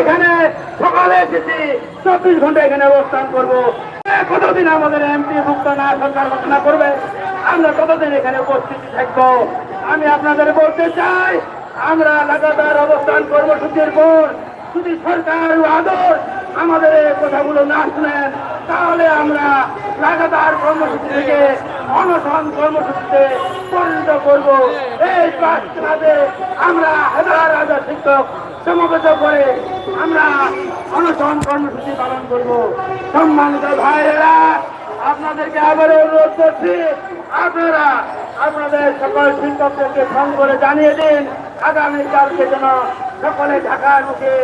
এখানে সকালে এসেছি। চব্বিশ ঘণ্টা এখানে অবস্থান করব। কতদিন আমাদের এমপি মুক্ত না, সরকার ঘোষণা করবে? আমরা কতদিন এখানে উপস্থিত থাকব? আমি আপনাদের বলতে চাই, আমরা লাগাতার অবস্থান কর্মসূচির পর যদি সরকার আদর আমাদের এই কথাগুলো না শুনেন, তাহলে আমরা লাগাতার কর্মসূচি থেকে অনশন কর্মসূচিতে পরিণত করব। এই পাঁচ আমরা হাজার হাজার শিক্ষক সমবেত করে আমরা অনশন কর্মসূচি পালন করব। সম্মানিত ভাইয়েরা, আপনাদেরকে আবারও অনুরোধ করছি, আপনারা আপনাদের সকল শিক্ষকদেরকে ফোন করে জানিয়ে দিন আগামীকালকে যেন সকলে ঢাকার মুখে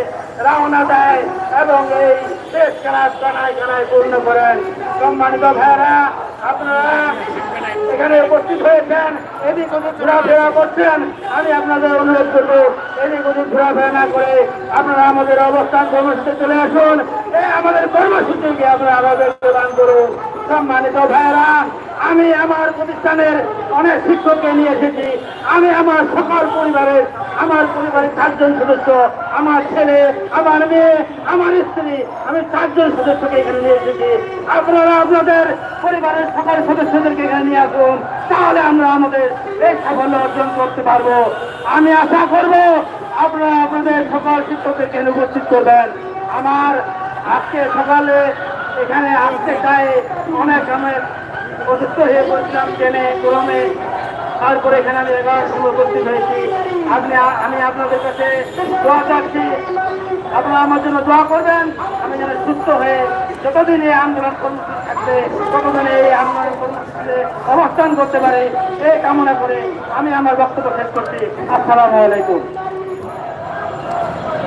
রওনা দেয় এবং এই দেশ খেলার কানায় কানায় পূর্ণ করেন। সম্মানিত ভাইয়েরা, আপনারা এখানে উপস্থিত হয়েছেন, এদিক ওদিক ঘোরাফেরা করছেন। আমি আপনাদের অনুরোধ করব, এদিক ওদিক ঘোরাফেরা না করে আপনারা আমাদের অবস্থান কর্মসূচিতে চলে আসুন। আমাদের কর্মসূচিকে আমরা আমাদের প্রদান করুন। সম্মানিত ভাইয়েরা, আমি আমার প্রতিষ্ঠানের অনেক শিক্ষককে নিয়ে এসেছি। আমি আমার সকল পরিবারের আমার পরিবারের চারজন সদস্য, আমার ছেলে, আমার মেয়ে, আমার স্ত্রী, আমি চারজন সদস্যকে এখানে নিয়ে এসেছি। আপনারা আপনাদের পরিবারের সকল সদস্যদেরকে এখানে নিয়ে আসুন। তাহলে আমরা আমাদের এই সাফল্য অর্জন করতে পারব। আমি আশা করব আপনারা আপনাদের সকল শিক্ষকদেরকে উপস্থিত করবেন। আমার আজকে সকালে এখানে আসতে চাই অনেক আমি অসুস্থ হয়ে পড়ছিলাম, ট্রেনে, গরমে। তারপরে এখানে আমি এগারোটার সময় উপস্থিত হয়েছি। আপনি আমি আপনাদের কাছে দোয়া চাচ্ছি। আপনারা আমার জন্য দোয়া করবেন। আমি যেন সুস্থ হয়ে যতদিন এই আন্দোলন থাকবে, ততদিন এই আন্দোলন অবস্থান করতে পারে, এই কামনা করে আমি আমার বক্তব্য শেষ করছি। আসসালামু আলাইকুম।